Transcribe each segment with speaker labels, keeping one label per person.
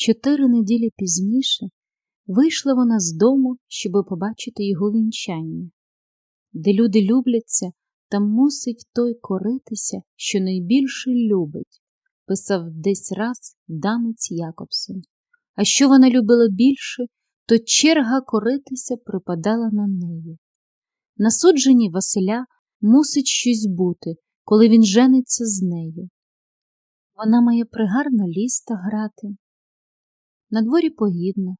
Speaker 1: Чотири неділі пізніше вийшла вона з дому, щоб побачити його вінчання. Де люди любляться, там мусить той коритися, що найбільше любить, писав десь раз Данець Якобсон. А що вона любила більше, то черга коритися припадала на неї. На судженні Василя мусить щось бути, коли він жениться з нею. Вона має пригарно ліста грати. На дворі погідно,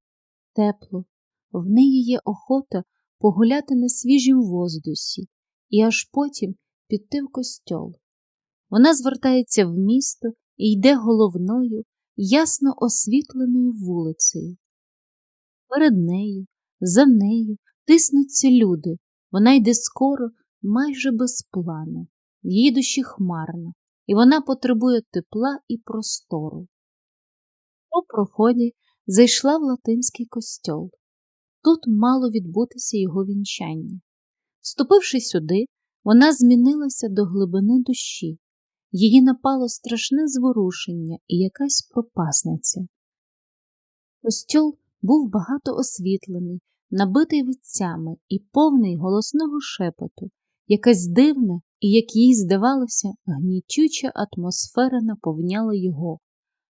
Speaker 1: тепло, в неї є охота погуляти на свіжім воздусі і аж потім піти в костьол. Вона звертається в місто і йде головною, ясно освітленою вулицею. Перед нею, за нею тиснуться люди, вона йде скоро, майже без плану, в її душі хмарно, і вона потребує тепла і простору. По проході зайшла в латинський костьол. Тут мало відбутися його вінчання. Вступивши сюди, вона змінилася до глибини душі, її напало страшне зворушення і якась пропасниця. Костьол був багато освітлений, набитий витцями і повний голосного шепоту, якась дивна і, як їй здавалося, гнітюча атмосфера наповняла його.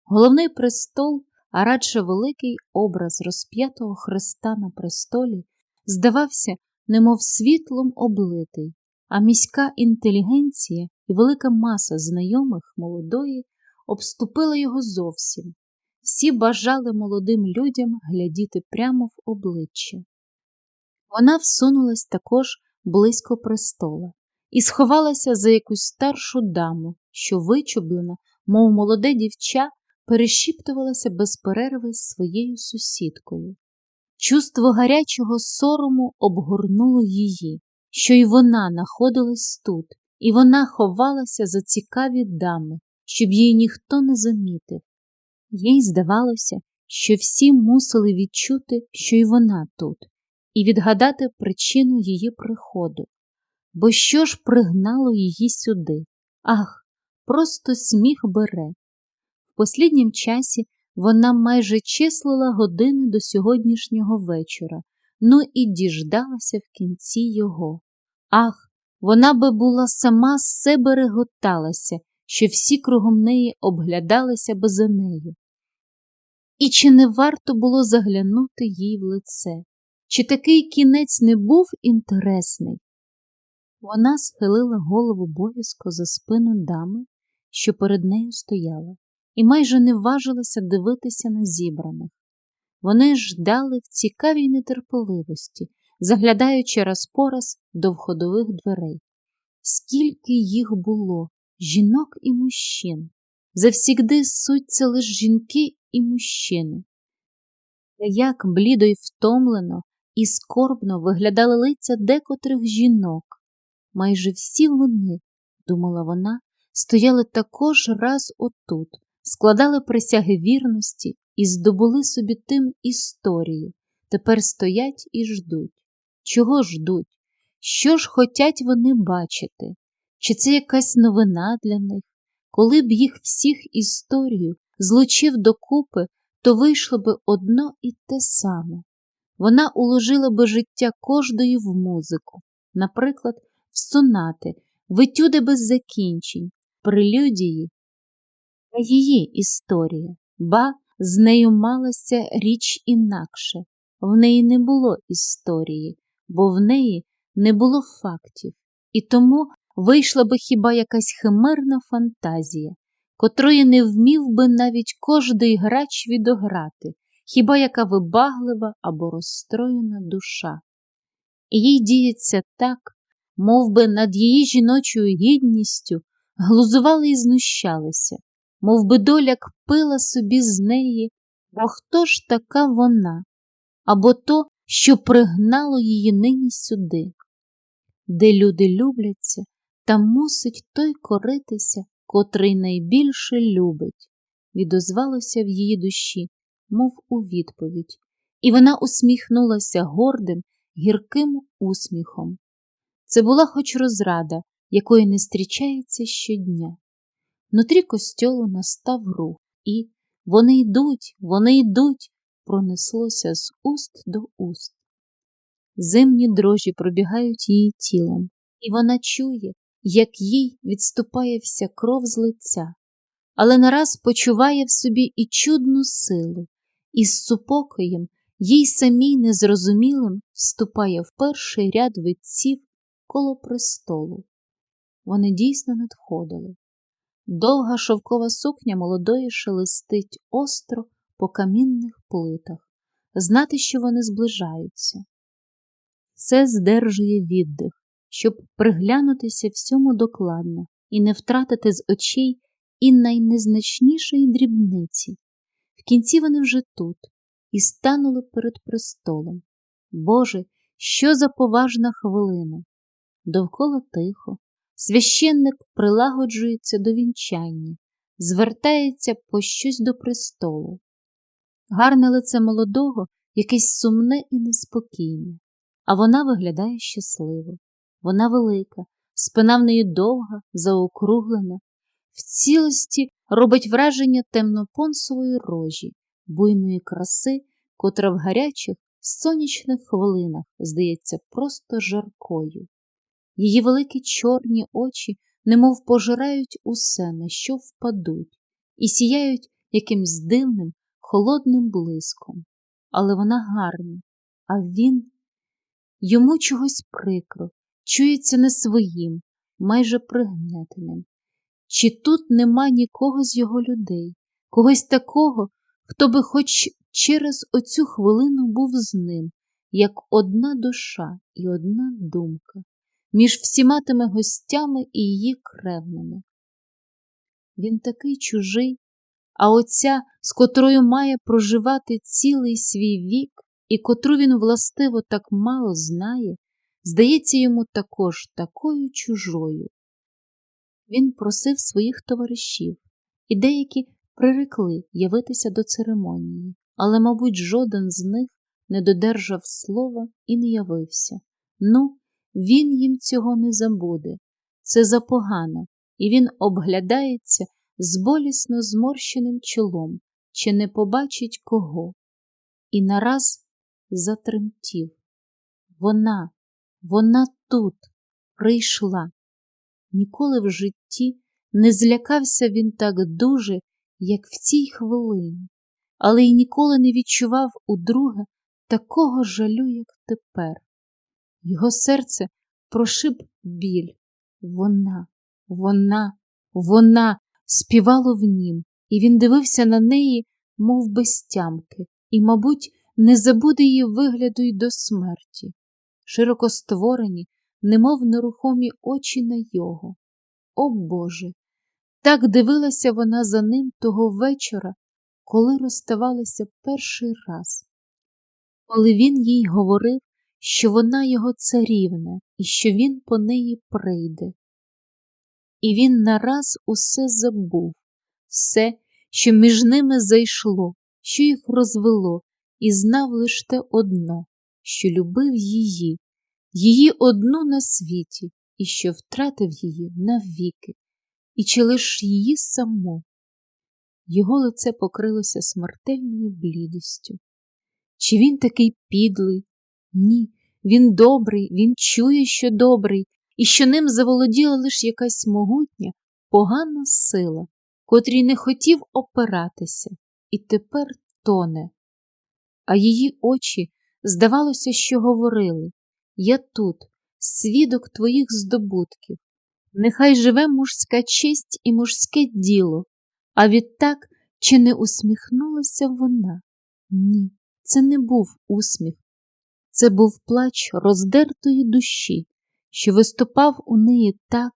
Speaker 1: Головний престол, а радше великий образ розп'ятого Христа на престолі, здавався, немов світлом облитий, а міська інтелігенція і велика маса знайомих молодої обступила його зовсім. Всі бажали молодим людям глядіти прямо в обличчя. Вона всунулась також близько престола і сховалася за якусь старшу даму, що вичублена, мов молоде дівча, перешіптувалася без перерви з своєю сусідкою. Чувство гарячого сорому обгорнуло її, що й вона находилась тут, і вона ховалася за цікаві дами, щоб її ніхто не замітив. Їй здавалося, що всі мусили відчути, що й вона тут, і відгадати причину її приходу. Бо що ж пригнало її сюди? Ах, просто сміх бере. В посліднім часі вона майже числила години до сьогоднішнього вечора, ну і діждалася в кінці його. Ах, вона би була сама з себе реготалася, що всі кругом неї обглядалися би за нею. І чи не варто було заглянути їй в лице? Чи такий кінець не був інтересний? Вона схилила голову боязко за спину дами, що перед нею стояла, і майже не важилася дивитися на зібраних. Вони ждали в цікавій нетерпеливості, заглядаючи раз по раз до входових дверей. Скільки їх було, жінок і мужчин. Завсігди суть це лиш жінки і мужчини. Та як блідо й втомлено і скорбно виглядали лиця декотрих жінок. Майже всі вони, думала вона, стояли також раз отут, складали присяги вірності і здобули собі тим історію. Тепер стоять і ждуть. Чого ждуть? Що ж хотять вони бачити? Чи це якась новина для них? Коли б їх всіх історію злучив докупи, то вийшло би одно і те саме. Вона уложила би життя кожної в музику, наприклад, в сонати, в етюди без закінчень, прелюдії. Її історія, ба, з нею малася річ інакше. В неї не було історії, бо в неї не було фактів, і тому вийшла би хіба якась химерна фантазія, котрої не вмів би навіть кожний грач відограти, хіба яка вибаглива або розстроєна душа. І їй діється так, мов би над її жіночою гідністю глузували і знущалися, мов би доля кпила собі з неї, бо хто ж така вона, або то, що пригнало її нині сюди. Де люди любляться, там мусить той коритися, котрий найбільше любить, відозвалося в її душі, мов у відповідь, і вона усміхнулася гордим, гірким усміхом. Це була хоч розрада, якої не зустрічається щодня. Внутрі костьолу настав рух, і, вони йдуть, вони йдуть, пронеслося з уст до уст. Зимні дрожі пробігають її тілом, і вона чує, як їй відступає вся кров з лиця, але нараз почуває в собі і чудну силу, і з супокоєм, їй самій незрозумілим вступає в перший ряд витців коло престолу. Вони дійсно надходили. Довга шовкова сукня молодої шелестить остро по камінних плитах, знати, що вони зближаються. Все здержує віддих, щоб приглянутися всьому докладно і не втратити з очей і найнезначнішої дрібниці. В кінці вони вже тут і станули перед престолом. Боже, що за поважна хвилина! Довкола тихо, священник прилагоджується до вінчання, звертається по щось до престолу. Гарне лице молодого, якесь сумне і неспокійне, а вона виглядає щасливо. Вона велика, спина в неї довга, заокруглена, в цілості робить враження темнопонсової рожі, буйної краси, котра в гарячих сонячних хвилинах здається просто жаркою. Її великі чорні очі немов пожирають усе, на що впадуть, і сіяють якимсь дивним, холодним блиском. Але вона гарна, а він йому чогось прикро, чується не своїм, майже пригнетеним. Чи тут нема нікого з його людей, когось такого, хто би хоч через оцю хвилину був з ним, як одна душа і одна думка, між всіма тими гостями і її кревними. Він такий чужий, а оця, з котрою має проживати цілий свій вік, і котру він властиво так мало знає, здається йому також такою чужою. Він просив своїх товаришів, і деякі прирекли явитися до церемонії, але, мабуть, жоден з них не додержав слова і не явився. Ну, він їм цього не забуде. Це запогано, і він обглядається з болісно зморщеним чолом, чи не побачить кого. І нараз затремтів. Вона, вона тут прийшла. Ніколи в житті не злякався він так дуже, як в цій хвилині, але й ніколи не відчував удруге такого жалю, як тепер. Його серце прошиб біль. Вона, вона, вона співало в нім, і він дивився на неї, мов без тямки, і, мабуть, не забуде її вигляду й до смерті. Широко створені, немов нерухомі очі на його. О Боже! Так дивилася вона за ним того вечора, коли розставалися перший раз, коли він їй говорив, що вона його царівна і що він по неї прийде. І він нараз усе забув, все, що між ними зайшло, що їх розвело, і знав лише те одно, що любив її, її одну на світі, і що втратив її навіки, і чи лиш її саму. Його лице покрилося смертельною блідістю. Чи він такий підлий? Ні, він добрий, він чує, що добрий, і що ним заволоділа лише якась могутня, погана сила, котрій не хотів опиратися, і тепер тоне. А її очі, здавалося, що говорили Я тут, свідок твоїх здобутків. Нехай живе мужська честь і мужське діло, а відтак чи не усміхнулася вона? Ні, це не був усміх, це був плач роздертої душі, що виступав у неї так.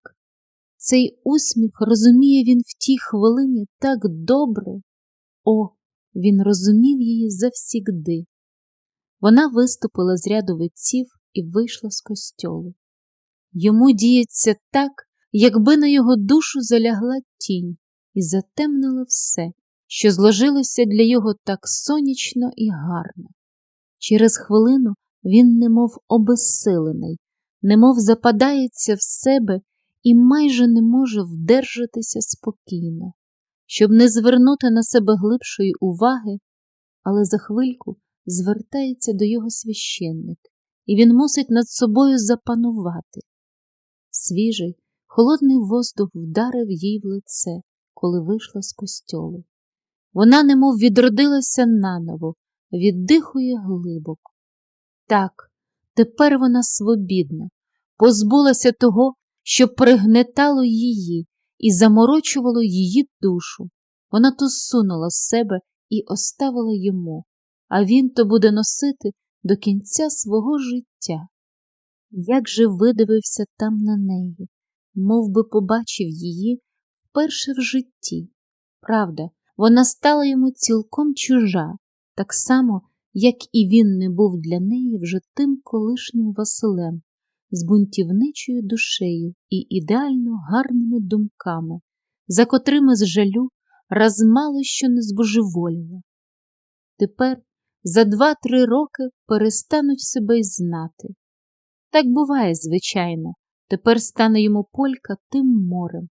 Speaker 1: Цей усміх розуміє він в тій хвилині так добре. О, він розумів її завсігди. Вона виступила з ряду витців і вийшла з костьолу. Йому діється так, якби на його душу залягла тінь і затемнила все, що зложилося для його так сонячно і гарно. Через хвилину він немов обезсилений, немов западається в себе і майже не може вдержатися спокійно. щоб не звернути на себе глибшої уваги, але за хвильку звертається до його священник, і він мусить над собою запанувати. Свіжий, холодний воздух вдарив їй в лице, коли вийшла з костьолу. Вона немов відродилася наново, віддихує глибоко. Так, тепер вона свобідна, позбулася того, що пригнетало її і заморочувало її душу. Вона то сунула з себе і оставила йому, а він то буде носити до кінця свого життя. Як же видивився там на неї, мов би побачив її вперше в житті. Правда, вона стала йому цілком чужа, так само, як і він не був для неї вже тим колишнім Василем, з бунтівничою душею і ідеально гарними думками, за котрими з жалю раз мало що не збожеволіла. Тепер за два-три роки перестануть себе й знати. Так буває, звичайно, тепер стане йому полька тим морем,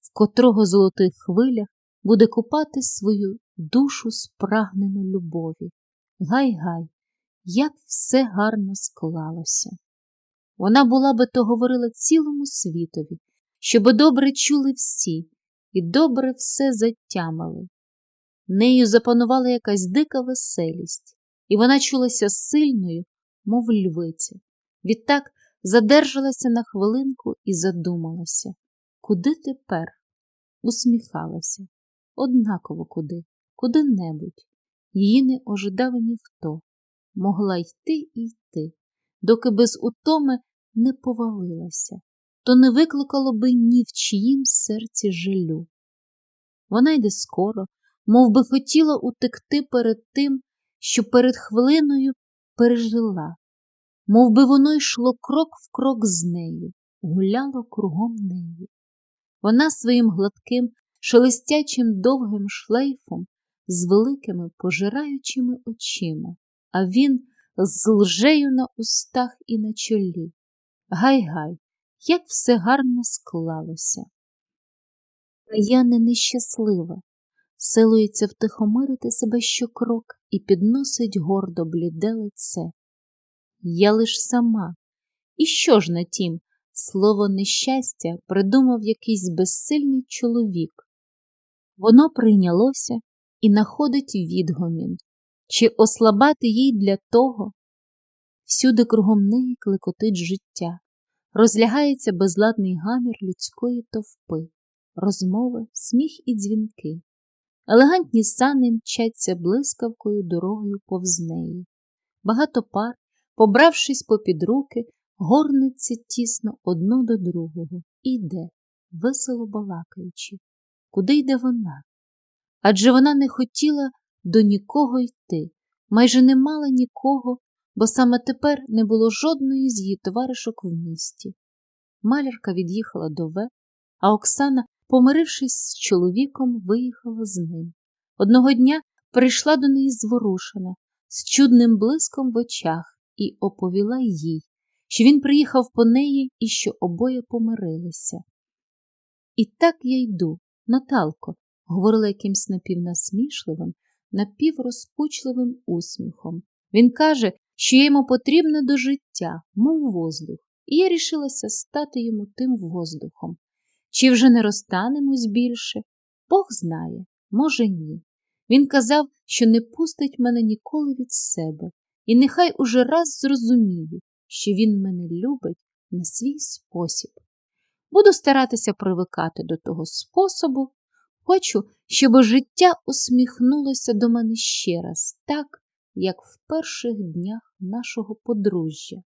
Speaker 1: в котрого золотих хвилях буде купати свою душу спрагнену любові. Гай-гай, як все гарно склалося. Вона була би то говорила цілому світові, щоб добре чули всі і добре все затямили. Нею запанувала якась дика веселість, і вона чулася сильною, мов львиця. Відтак задержалася на хвилинку і задумалася, куди тепер? Усміхалася. Однаково куди, куди-небудь. Її не ожидав ніхто. Могла йти і йти, доки без утоми не повалилася, то не викликало би ні в чиїм серці жалю. Вона йде скоро, мов би хотіла утекти перед тим, що перед хвилиною пережила, мов би воно йшло крок в крок з нею, гуляло кругом неї. Вона своїм гладким, шелестячим довгим шлейфом з великими пожираючими очима, а він з лжею на устах і на чолі. Гай-гай, як все гарно склалося. Я не нещаслива, силується втихомирити себе щокрок і підносить гордо бліде лице. Я лиш сама. І що ж на тім? Слово нещастя придумав якийсь безсильний чоловік. Воно прийнялося і находить відгомін, чи ослабати їй для того. Всюди кругом неї клекотить життя, розлягається безладний гамір людської товпи, розмови, сміх і дзвінки. Елегантні сани мчаться блискавкою дорогою повз неї. Багато пар, побравшись попід руки, горниться тісно одно до другого і йде, весело балакаючи, куди йде вона. Адже вона не хотіла до нікого йти, майже не мала нікого, бо саме тепер не було жодної з її товаришок в місті. Малярка від'їхала до В, а Оксана, помирившись з чоловіком, виїхала з ним. Одного дня прийшла до неї зворушена, з чудним блиском в очах, і оповіла їй, що він приїхав по неї і що обоє помирилися. І так я йду, Наталко, говорила якимсь напівнасмішливим, напіврозпучливим усміхом. Він каже, що йому потрібна до життя, мов воздух, і я рішилася стати йому тим воздухом. Чи вже не розтанемось більше? Бог знає, може, ні. Він казав, що не пустить мене ніколи від себе, і нехай уже раз зрозумію, що він мене любить на свій спосіб. Буду старатися привикати до того способу, хочу, щоб життя усміхнулося до мене ще раз, так, як в перших днях нашого подружжя.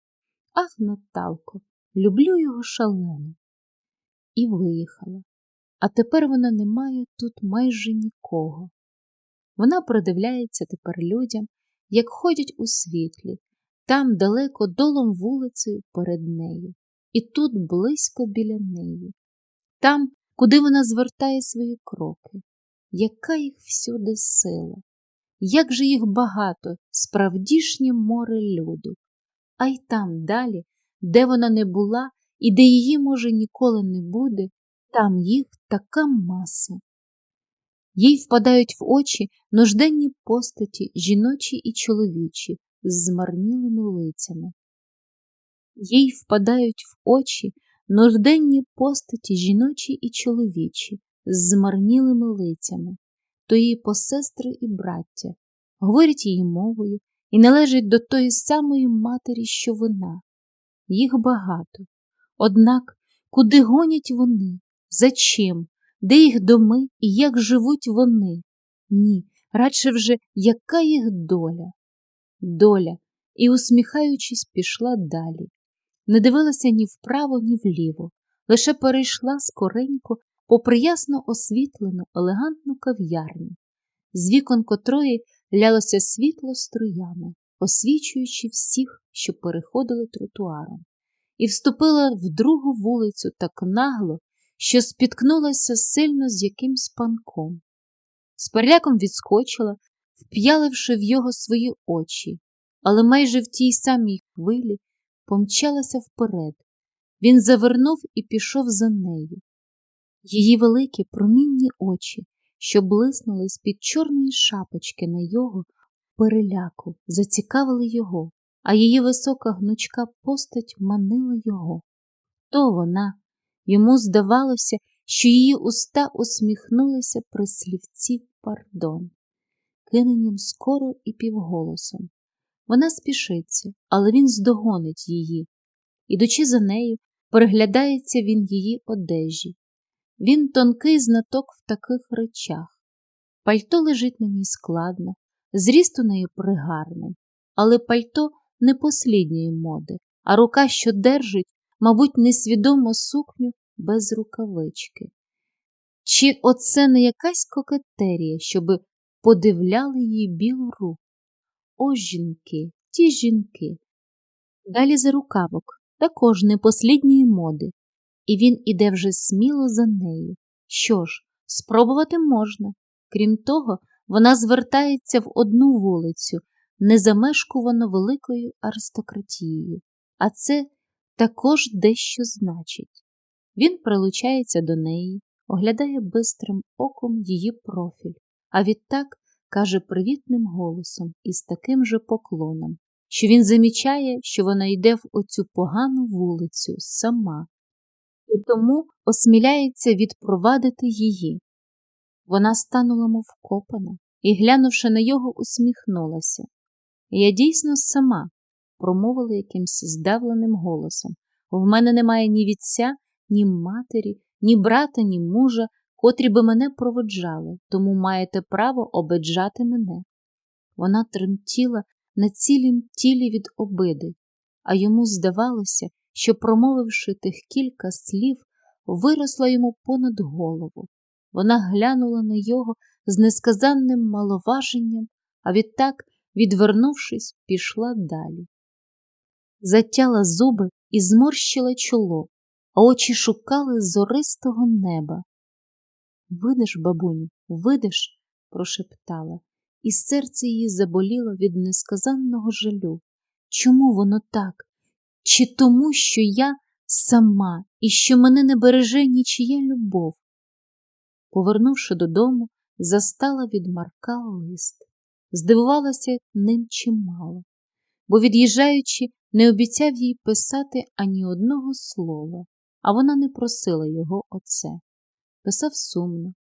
Speaker 1: Ах, Наталко, люблю його шалено. І виїхала. А тепер вона не має тут майже нікого. Вона придивляється тепер людям, як ходять у світлі, там далеко долом вулицею перед нею, і тут близько біля неї, там, куди вона звертає свої кроки, яка їх всюди сила, як же їх багато, справдішнє море люду, а й там далі, де вона не була і де її, може, ніколи не буде, там їх така маса. Їй впадають в очі нужденні постаті жіночі і чоловічі з змарнілими лицями. Їй впадають в очі нужденні постаті жіночі і чоловічі з змарнілими лицями, то її посестри і браття, говорять її мовою і належать до тої самої матері, що вона. Їх багато. Однак, куди гонять вони? За чим? Де їх доми і як живуть вони? Ні, радше вже яка їх доля? Доля, і, усміхаючись, пішла далі. Не дивилася ні вправо, ні вліво, лише перейшла скоренько попри ясно освітлену, елегантну кав'ярню, з вікон котрої лялося світло струями, освічуючи всіх, що переходили тротуаром, і вступила в другу вулицю так нагло, що спіткнулася сильно з якимсь панком. З переляком відскочила, вп'яливши в його свої очі, але майже в тій самій хвилі помчалася вперед. Він завернув і пішов за нею. Її великі промінні очі, що блиснули з-під чорної шапочки на його переляку, зацікавили його, а її висока гнучка постать манила його. То вона, йому здавалося, що її уста усміхнулися при слівці пардон, киненням скоро і півголосом. Вона спішиться, але він здогонить її. Ідучи за нею, переглядається він її одежі. Він тонкий знаток в таких речах. Пальто лежить на ній складно, зріст у неї пригарний, але пальто не послідньої моди, а рука, що держить, мабуть, несвідомо сукню без рукавички. Чи оце не якась кокетерія, щоби подивляли її білу руку? О, жінки, ті жінки. Далі за рукавок, також непослідньої моди, і він іде вже сміло за нею. Що ж, спробувати можна. Крім того, вона звертається в одну вулицю, незамешкувано великою аристократією, а це також дещо значить. Він прилучається до неї, оглядає бистрим оком її профіль, а відтак каже привітним голосом і з таким же поклоном, що він замічає, що вона йде в оцю погану вулицю сама, і тому осміляється відпровадити її. Вона станула мов копана і, глянувши на його, усміхнулася. Я дійсно сама, промовила якимсь здавленим голосом. В мене немає ні вітця, ні матері, ні брата, ні мужа, котрі би мене проводжали, тому маєте право обиджати мене. Вона тремтіла на цілім тілі від обиди, а йому здавалося, що, промовивши тих кілька слів, виросла йому понад голову. Вона глянула на його з несказанним маловаженням, а відтак, відвернувшись, пішла далі. Затяла зуби і зморщила чоло, а очі шукали зористого неба. Видиш, бабуню, видиш, прошептала, і серце її заболіло від несказанного жалю. Чому воно так? Чи тому, що я сама і що мене не береже нічия любов? Повернувши додому, застала від Марка лист, здивувалася ним чимало, бо, від'їжджаючи, не обіцяв їй писати ані одного слова, а вона не просила його оце. Писав сумно,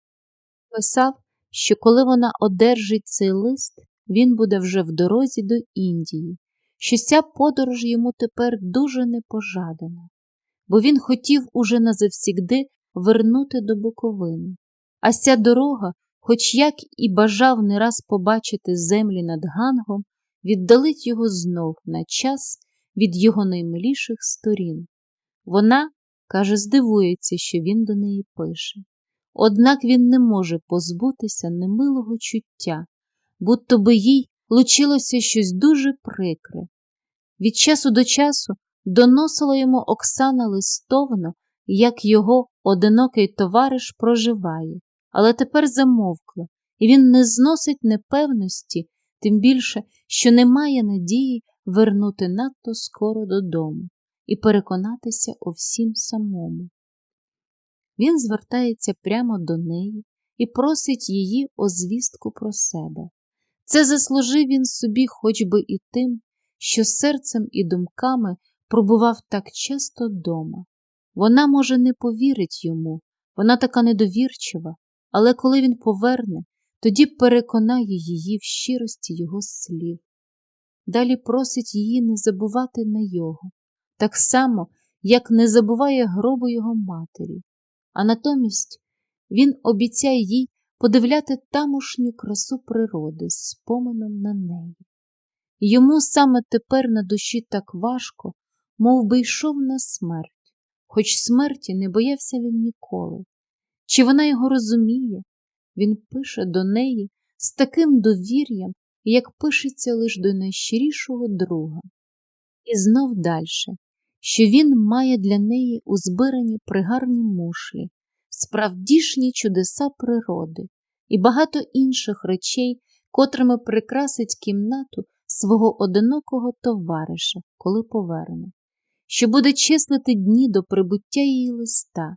Speaker 1: писав, що коли вона одержить цей лист, він буде вже в дорозі до Індії, що ця подорож йому тепер дуже непожадана, бо він хотів уже назавсігди вернути до Буковини. А ця дорога, хоч як і бажав не раз побачити землі над Гангом, віддалить його знов на час від його наймиліших сторін. Вона, каже, здивується, що він до неї пише. Однак він не може позбутися немилого чуття, будто би їй лучилося щось дуже прикре. Від часу до часу доносила йому Оксана листовно, як його одинокий товариш проживає, але тепер замовкла, і він не зносить непевності, тим більше, що немає надії вернути надто скоро додому і переконатися у всім самому. Він звертається прямо до неї і просить її о звістку про себе. Це заслужив він собі хоч би і тим, що серцем і думками пробував так часто дома. Вона, може, не повірить йому, вона така недовірчива, але коли він поверне, тоді переконає її в щирості його слів. Далі просить її не забувати на його, так само, як не забуває гробу його матері, а натомість він обіцяє їй подивляти тамошню красу природи з спомином на неї. Йому саме тепер на душі так важко, мов би йшов на смерть, хоч смерті не боявся він ніколи. Чи вона його розуміє? Він пише до неї з таким довір'ям, як пишеться лиш до найщирішого друга. І знов дальше, що він має для неї у збиранні пригарні мушлі, справдішні чудеса природи і багато інших речей, котрими прикрасить кімнату свого одинокого товариша, коли поверне, що буде числити дні до прибуття її листа,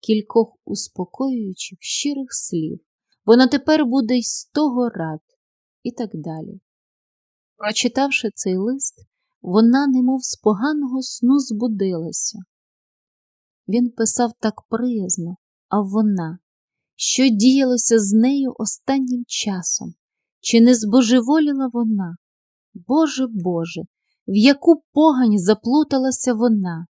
Speaker 1: кількох успокоюючих щирих слів, бо на тепер буде й з того рад, і так далі. Прочитавши цей лист, вона, немов з поганого сну, збудилася. Він писав так приязно, а вона, що діялося з нею останнім часом, чи не збожеволіла вона? Боже Боже, в яку погань заплуталася вона,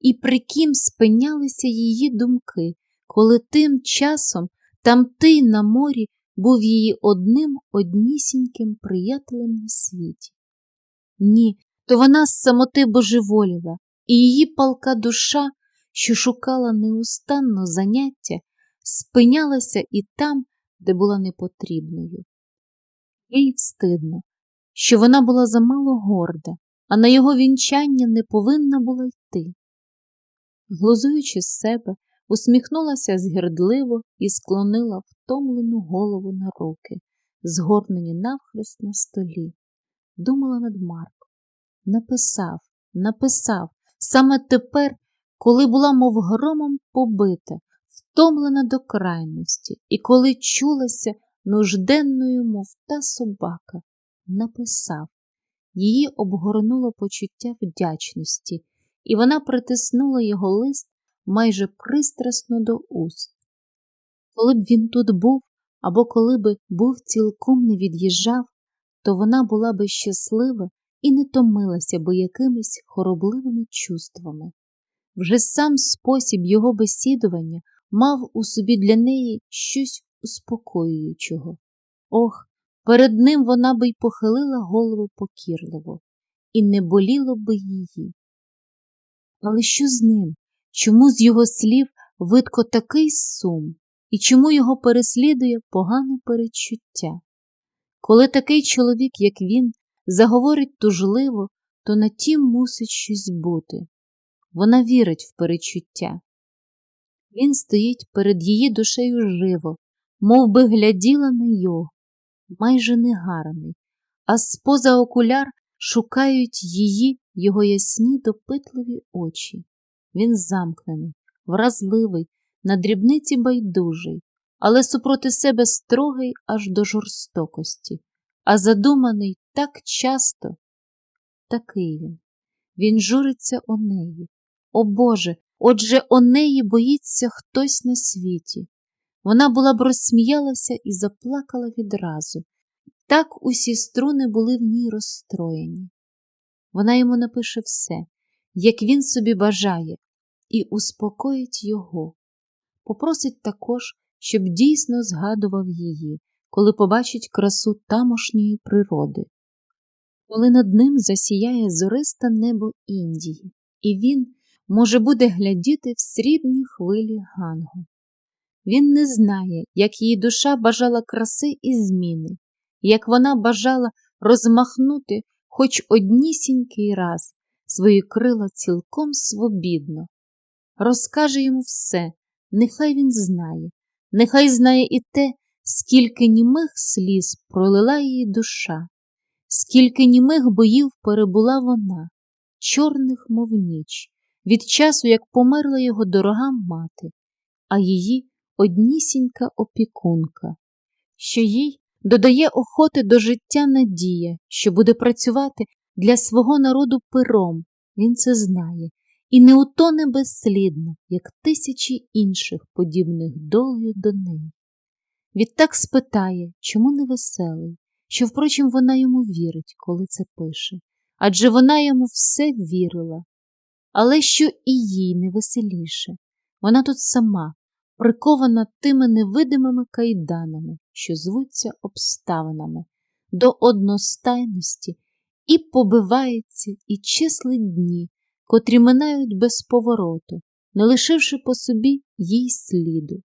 Speaker 1: і при ким спинялися її думки, коли тим часом там ти на морі був її одним однісіньким приятелем на світі. Ні, то вона з самоти божеволіла, і її палка душа, що шукала неустанно заняття, спинялася і там, де була непотрібною. Їй встидно, що вона була замало горда, а на його вінчання не повинна була йти. Глузуючи з себе, усміхнулася згірдливо і склонила втомлену голову на руки, згорнені навхрест на столі. Думала над Марком. Написав, написав, саме тепер, коли була, мов громом побита, втомлена до крайності, і коли чулася нужденною, мов та собака, написав. Її обгорнуло почуття вдячності, і вона притиснула його лист майже пристрасно до уст. Коли б він тут був, або коли б був цілком не від'їжджав, то вона була би щаслива і не томилася би якимись хоробливими чувствами. Вже сам спосіб його бесідування мав у собі для неї щось успокоюючого. Ох, перед ним вона би й похилила голову покірливо, і не боліло би її. Але що з ним? Чому з його слів видко такий сум, і чому його переслідує погане перечуття? Коли такий чоловік, як він, заговорить тужливо, то на тім мусить щось бути. Вона вірить в перечуття. Він стоїть перед її душею живо, мов би гляділа на його, майже негарний, а з-поза окуляр шукають її його ясні допитливі очі. Він замкнений, вразливий, на дрібниці байдужий, але супроти себе строгий аж до жорстокості, а задуманий так часто, такий він. Він журиться о неї. О Боже, отже о неї боїться хтось на світі. Вона була б розсміялася і заплакала відразу. Так усі струни були в ній розстроєні. Вона йому напише все, як він собі бажає, і успокоїть його. Попросить також, щоб дійсно згадував її, коли побачить красу тамошньої природи, коли над ним засіяє зористе небо Індії, і він може буде глядіти в срібні хвилі Гангу. Він не знає, як її душа бажала краси і зміни, як вона бажала розмахнути хоч однісінький раз свої крила цілком свобідно. Розкаже йому все, нехай він знає, нехай знає і те, скільки німих сліз пролила її душа, скільки німих боїв перебула вона, чорних, мов ніч, від часу, як померла його дорога мати, а її однісінька опікунка, що їй додає охоти до життя надія, що буде працювати для свого народу пером, він це знає, і не утоне безслідно, як тисячі інших подібних долею до неї. Відтак спитає, чому не веселий, що, впрочем, вона йому вірить, коли це пише, адже вона йому все вірила, але що і їй не веселіше. Вона тут сама, прикована тими невидимими кайданами, що звуться обставинами, до одностайності, і побивається, і числить дні, котрі минають без повороту, не лишивши по собі їй сліду.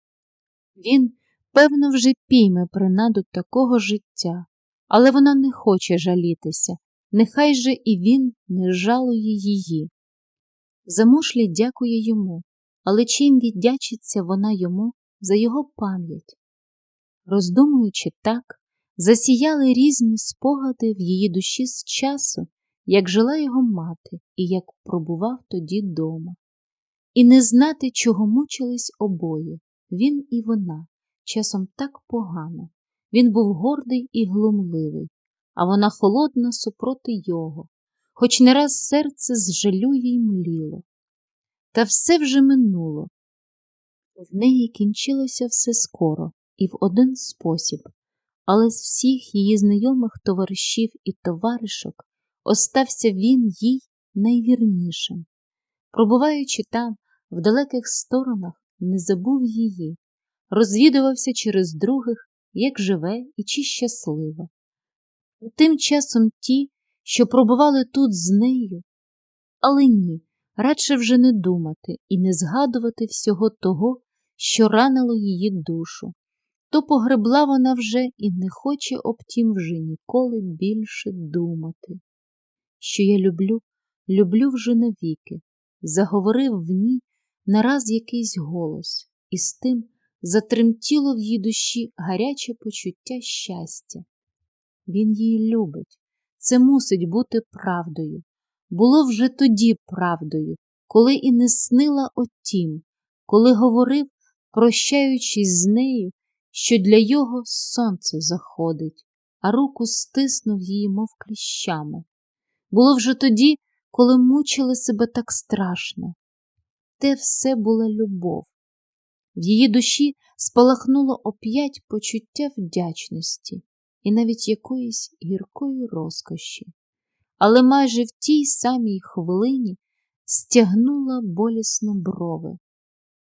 Speaker 1: Він, певно, вже пійме принаду такого життя, але вона не хоче жалітися, нехай же і він не жалує її. Замушлі дякує йому, але чим віддячиться вона йому за його пам'ять? Роздумуючи так, засіяли різні спогади в її душі з часу, як жила його мати і як пробував тоді дома. І не знати, чого мучились обоє, він і вона, часом так погано. Він був гордий і глумливий, а вона холодна супроти його, хоч не раз серце з жалює й мліло. Та все вже минуло. В неї кінчилося все скоро і в один спосіб, але з всіх її знайомих товаришів і товаришок остався він їй найвірнішим. Пробуваючи там, в далеких сторонах, не забув її, розвідувався через других, як живе і чи щаслива. Тим часом ті, що пробували тут з нею, але ні, радше вже не думати і не згадувати всього того, що ранило її душу, то погребла вона вже і не хоче об тім вже ніколи більше думати. Що я люблю, люблю вже навіки, заговорив в ній нараз якийсь голос, і з тим затремтіло в її душі гаряче почуття щастя. Він її любить, це мусить бути правдою. Було вже тоді правдою, коли і не снила о тім, коли говорив, прощаючись з нею, що для його сонце заходить, а руку стиснув її, мов кліщами. Було вже тоді, коли мучили себе так страшно. Те все була любов. В її душі спалахнуло оп'ять почуття вдячності і навіть якоїсь гіркої розкоші, але майже в тій самій хвилині стягнула болісно брови.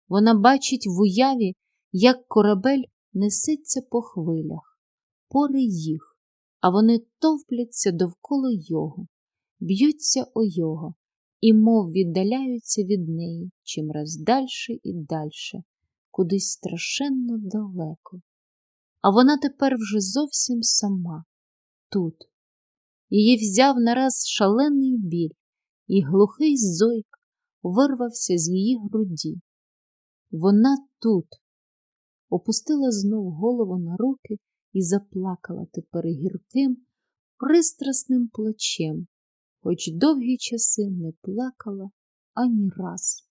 Speaker 1: Вона бачить в уяві, як корабель несеться по хвилях, пори їх, а вони товпляться довкола його, б'ються о його і мов віддаляються від неї чим раз дальше і дальше, кудись страшенно далеко. А вона тепер вже зовсім сама, тут. Її взяв нараз шалений біль, і глухий зойк вирвався з її груді. Вона тут опустила знов голову на руки і заплакала тепер гірким, пристрасним плачем, хоч довгі часи не плакала ані раз.